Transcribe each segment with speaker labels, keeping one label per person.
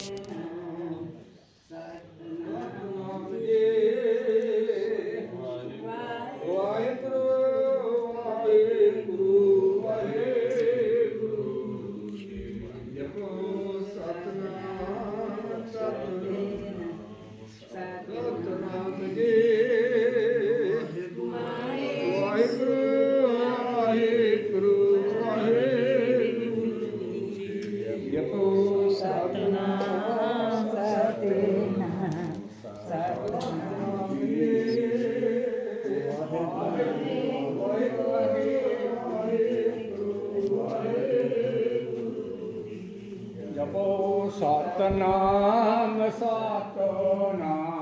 Speaker 1: Amen. Satnam Satnam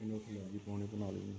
Speaker 2: ਇਹਨੂੰ ਕਿ ਲੱਗੀ ਪਾਉਣੇ ਬਣਾ ਲਈ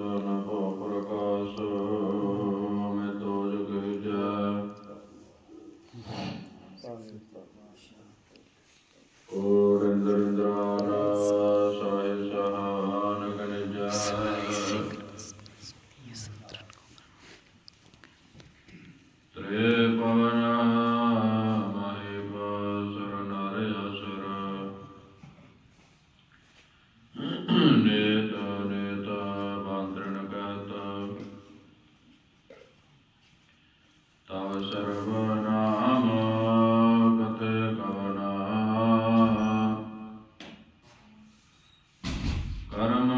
Speaker 3: Karama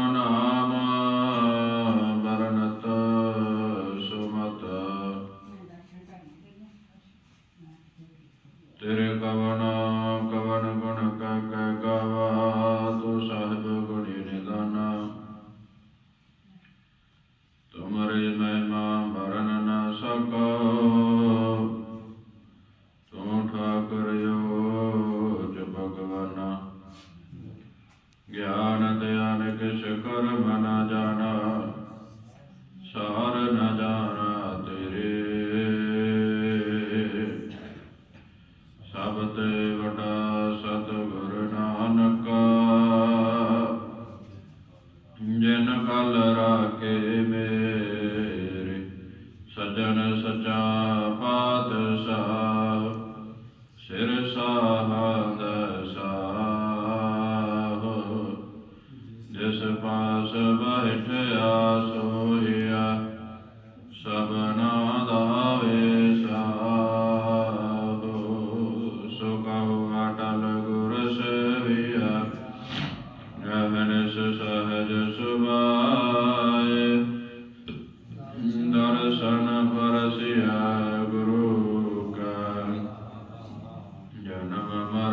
Speaker 3: नमः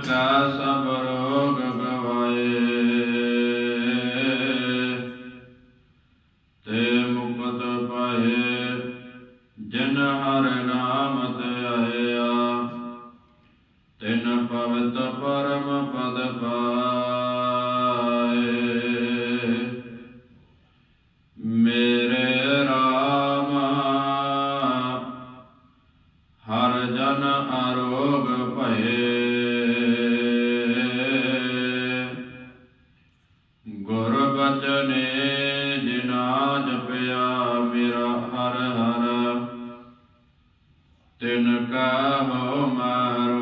Speaker 3: ਕਾ ਸਭ ਤਿਨ ਕਾ ਹੋ ਮਾਰੋ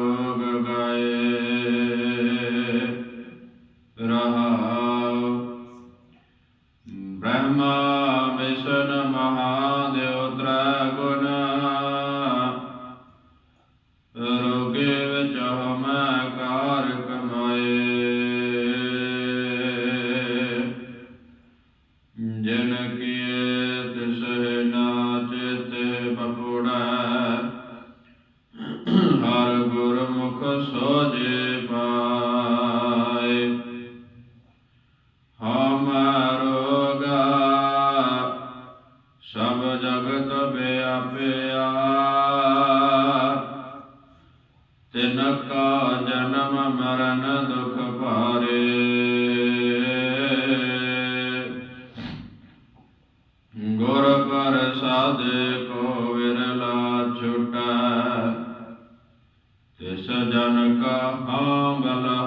Speaker 3: ਜਗਤ ਵਿਆਪਿਆ ਤਿਨ ਕਾ ਜਨਮ ਮਰਨ ਦੁਖ ਭਾਰੇ। ਗੁਰ ਪ੍ਰਸਾਦ ਕੋ ਵਿਰਲਾ ਛੁਟੈ। ਜਨ ਕਾ ਆਂਗਲਾ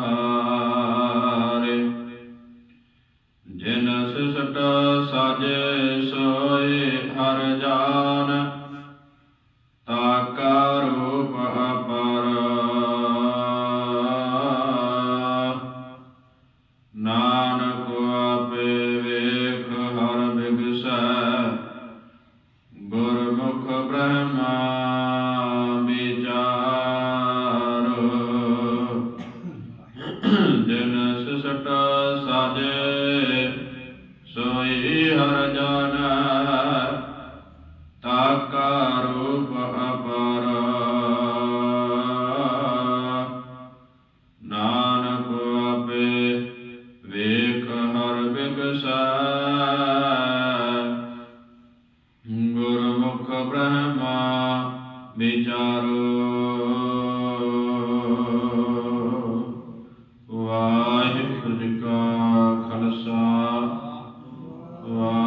Speaker 3: Uh...